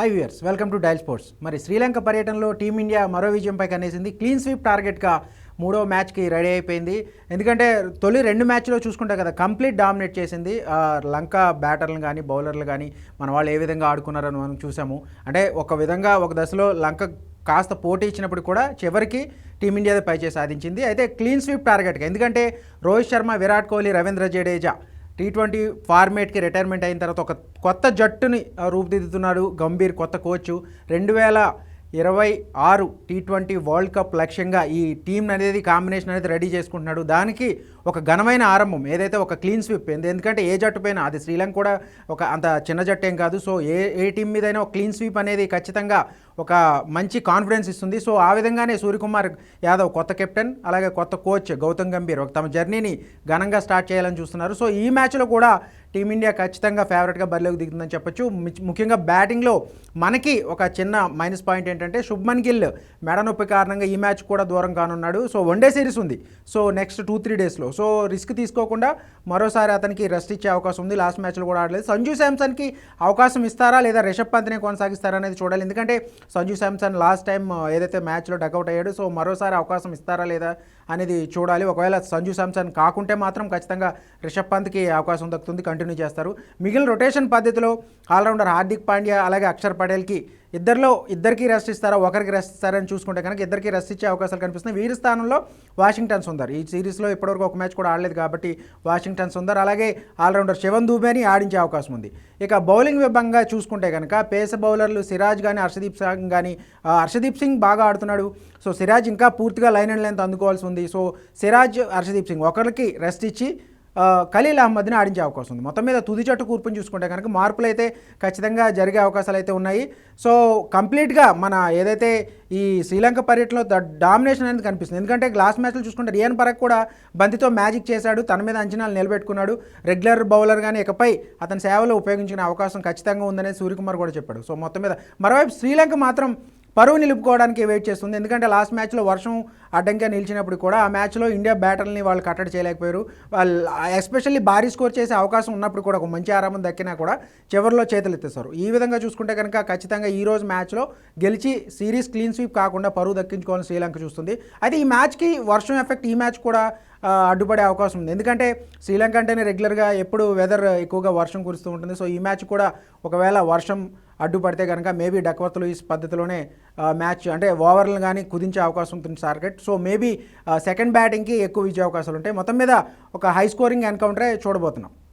Hi viewers welcome to Dial Sports మరి శ్రీలంక పర్యటనలో team India మరో విజయంపై కనేసింది క్లీన్ స్వీప్ టార్గెట్గా మూడో మ్యాచ్కి రెడీ అయిపోయింది. ఎందుకంటే తొలి రెండు మ్యాచ్లో చూసుకుంటే కదా కంప్లీట్ డామినేట్ చేసింది. లంక బ్యాటర్లు కానీ బౌలర్లు కానీ మన వాళ్ళు ఏ విధంగా ఆడుకున్నారని మనం చూసాము. అంటే ఒక విధంగా ఒక దశలో లంక కాస్త పోటీ ఇచ్చినప్పుడు కూడా చివరికి టీమిండియాది పైచే సాధించింది. అయితే క్లీన్ స్వీప్ టార్గెట్గా ఎందుకంటే రోహిత్ శర్మ విరాట్ కోహ్లీ రవీంద్ర జడేజా టీ ట్వంటీ ఫార్మేట్కి రిటైర్మెంట్ అయిన తర్వాత ఒక కొత్త జట్టుని రూపుదిద్దుతున్నాడు గంభీర్ కొత్త కోచ్. రెండు వేల ఇరవై ఆరు టీ ట్వంటీ వరల్డ్ కప్ లక్ష్యంగా ఈ టీం అనేది కాంబినేషన్ అనేది రెడీ చేసుకుంటున్నాడు. దానికి ఒక ఘనమైన ఆరంభం ఏదైతే ఒక క్లీన్ స్వీప్ ఎందుకంటే ఏ జట్టు పైన అది శ్రీలంక కూడా ఒక అంత చిన్న జట్టు ఏం కాదు. సో ఏ ఏ టీం మీదైనా ఒక క్లీన్ స్వీప్ అనేది ఖచ్చితంగా ఒక మంచి కాన్ఫిడెన్స్ ఇస్తుంది. సో ఆ విధంగానే సూర్యకుమార్ యాదవ్ కొత్త కెప్టెన్ అలాగే కొత్త కోచ్ గౌతమ్ గంభీర్ ఒక తమ జర్నీని ఘనంగా స్టార్ట్ చేయాలని చూస్తున్నారు. సో ఈ మ్యాచ్లో కూడా టీమిండియా ఖచ్చితంగా ఫేవరెట్గా బరిలోకి దిగుతుందని చెప్పొచ్చు. ముఖ్యంగా బ్యాటింగ్లో మనకి ఒక చిన్న మైనస్ పాయింట్ ఏంటంటే శుభ్మన్ గిల్ మెడ నొప్పి కారణంగా ఈ మ్యాచ్ కూడా దూరం కానున్నాడు. సో వన్డే సిరీస్ ఉంది. సో నెక్స్ట్ టూ త్రీ డేస్లో సో రిస్క్ తీసుకోకుండా మరోసారి అతనికి రెస్ట్ ఇచ్చే అవకాశం ఉంది. లాస్ట్ మ్యాచ్లో కూడా ఆడలేదు. సంజు శాంసన్కి అవకాశం ఇస్తారా లేదా రిషబ్ పంత్నే కొనసాగిస్తారా అనేది చూడాలి. ఎందుకంటే సంజు శాంసన్ లాస్ట్ టైం ఏదైతే మ్యాచ్లో డకౌట్ అయ్యాడు సో మరోసారి అవకాశం ఇస్తారా లేదా అనేది చూడాలి. ఒకవేళ సంజు శాంసన్ కాకుంటే మాత్రం ఖచ్చితంగా రిషబ్ పంత్కి అవకాశం దక్కుతుంది. కంటిన్యూ చేస్తారు. మిగిలిన రొటేషన్ పద్ధతిలో ఆల్రౌండర్ హార్దిక్ పాండ్యా అలాగే అక్షర్ పటేల్కి ఇద్దరిలో ఇద్దరికి రెస్ట్ ఇస్తారా ఒకరికి రెస్ట్ ఇస్తారని చూసుకుంటే కనుక ఇద్దరికి రెస్ట్ ఇచ్చే అవకాశాలు కనిపిస్తున్నాయి. వీరి స్థానంలో వాషింగ్టన్ సుందర్. ఈ సిరీస్లో ఇప్పటివరకు ఒక మ్యాచ్ కూడా ఆడలేదు కాబట్టి వాషింగ్టన్ సుందర్ అలాగే ఆల్రౌండర్ శివన్ దూబేని ఆడించే అవకాశం ఉంది. ఇక బౌలింగ్ విభాగంగా చూసుకుంటే కనుక పేస బౌలర్లు సిరాజ్ కానీ హర్షదీప్ సింగ్ కానీ హర్షదీప్ సింగ్ బాగా ఆడుతున్నాడు. సో సిరాజ్ ఇంకా పూర్తిగా లైన్ అండ్ లెంత్ అందుకోవాల్సి ఉంది. సో సిరాజ్ హర్షదీప్ సింగ్ ఒకరికి రెస్ట్ ఇచ్చి ఖలీల్ అహ్మద్ని ఆడించే అవకాశం ఉంది. మొత్తం మీద తుది జట్టు కూర్పుని చూసుకుంటే కనుక మార్పులు అయితే ఖచ్చితంగా జరిగే అవకాశాలు అయితే ఉన్నాయి. సో కంప్లీట్గా మన ఏదైతే ఈ శ్రీలంక పర్యటనలో ద డామినేషన్ అనేది కనిపిస్తుంది. ఎందుకంటే గ్లాస్ మ్యాచ్లు చూసుకుంటే రియాన్ పరక్ కూడా బంతితో మ్యాజిక్ చేశాడు. తన మీద అంచనాలు నిలబెట్టుకున్నాడు. రెగ్యులర్ బౌలర్ కానీ ఇకపై అతని సేవలో ఉపయోగించుకునే అవకాశం ఖచ్చితంగా ఉందనేది సూర్యకుమార్ కూడా చెప్పాడు. సో మొత్తం మీద మరోవైపు శ్రీలంక మాత్రం పరువు నిలుపుకోవడానికి వెయిట్ చేస్తుంది. ఎందుకంటే లాస్ట్ మ్యాచ్లో వర్షం అడ్డంగా నిలిచినప్పుడు కూడా ఆ మ్యాచ్లో ఇండియా బ్యాటర్ని వాళ్ళు కట్టడి చేయలేకపోయారు. వాళ్ళు ఎస్పెషల్లీ భారీ స్కోర్ చేసే అవకాశం ఉన్నప్పుడు కూడా ఒక మంచి ఆరంభం దక్కినా కూడా చివరిలో చేతులు ఎత్తేస్తారు ఈ విధంగా చూసుకుంటే కనుక ఖచ్చితంగా ఈ రోజు మ్యాచ్లో గెలిచి సిరీస్ క్లీన్ స్వీప్ కాకుండా పరువు దక్కించుకోవాలని శ్రీలంక చూస్తుంది. అయితే ఈ మ్యాచ్కి వర్షం ఎఫెక్ట్ ఈ మ్యాచ్ కూడా అడ్డుపడే అవకాశం ఉంది. ఎందుకంటే శ్రీలంక అంటేనే రెగ్యులర్గా ఎప్పుడు వెదర్ ఎక్కువగా వర్షం కురుస్తూ ఉంటుంది. సో ఈ మ్యాచ్ కూడా ఒకవేళ వర్షం అడ్డుపడితే కనుక మేబీ డక్వర్త్ లూయిస్ పద్ధతిలోనే మ్యాచ్ అంటే ఓవర్లు కానీ కుదించే అవకాశం ఉంటుంది టార్గెట్. సో మేబీ సెకండ్ బ్యాటింగ్కి ఎక్కువ ఇచ్చే అవకాశాలు ఉంటాయి. మొత్తం మీద ఒక హై స్కోరింగ్ ఎన్కౌంటరే చూడబోతున్నాం.